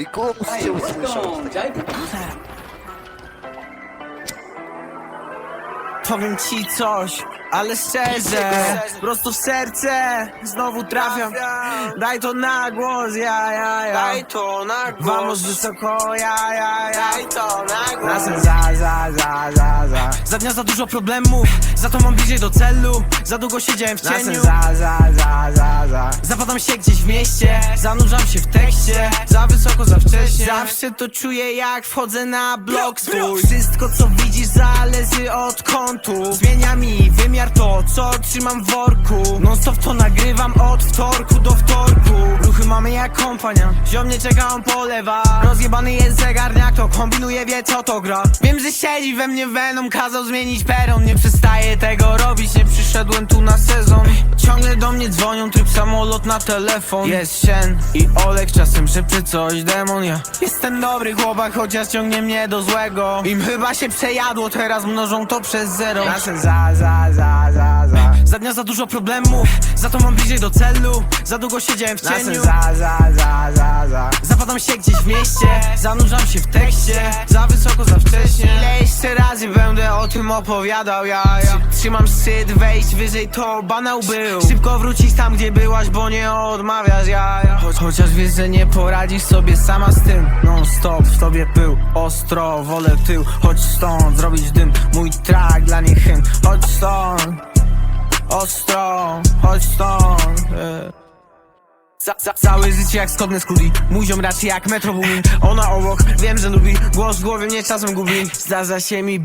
I głos cię usłyszał. Powiem ci coś, ale szczerze Prosto w serce Znowu trafiam. Daj to na głos, ja, ja, ja. Daj to na głos. Vamos wysoko, ja, ja, ja. Daj to na głos. Razem za, za, za, za, za. Za dnia za dużo problemów Za to mam bliżej do celu. Za długo siedziałem w cieniu. Za, za, za, za, za. Zapadam się gdzieś w mieście Zanurzam się w tekście. Za wysoko, za wcześnie. Zawsze to czuję jak wchodzę na blok. swój. Wszystko co widzisz zależy od kątu. Zmienia mi wymiar to co trzymam w worku. Non stop to nagrywam od wtorku do wtorku mamy jak kompania. Ziom nie czeka on polewa. Rozjebany jest zegarniak to kombinuje wie co to gra. Wiem że siedzi we mnie Venom Kazał zmienić peron. Nie przestaję tego robić Nie przyszedłem tu na sezon. Ciągle do mnie dzwonią Tryb samolot na telefon. Jest Shen i Olek Czasem szepcze coś demon. Ja Jestem dobry chłopak Chociaż ciągnie mnie do złego. Im chyba się przejadło Teraz mnożą to przez zero. Razem za, za, za, za, za dnia za dużo problemów Za to mam bliżej do celu. Za długo siedziałem w cieniu. za, za, za, za, za. Zapadam się gdzieś w mieście Zanurzam się w tekście. Za wysoko, za wcześnie. Ile jeszcze razy będę o tym opowiadał ja, ja. Trzymam szczyt, wejść wyżej to banał był. Szybko wrócić tam gdzie byłaś, bo nie odmawiasz ja, ja. Cho Chociaż wiesz, że nie poradzisz sobie sama z tym. Non stop, w tobie pył, ostro, wolę tył. Chodź stąd, zrobić dym, mój track dla nich hymn. Chodź stąd, ostro, chodź stąd eh. Ca ca całe życie jak skodne skudi Mój ziom raczej jak metro Ona obok, wiem, że lubi. Głos w głowie mnie czasem gubi. Zdarza się mi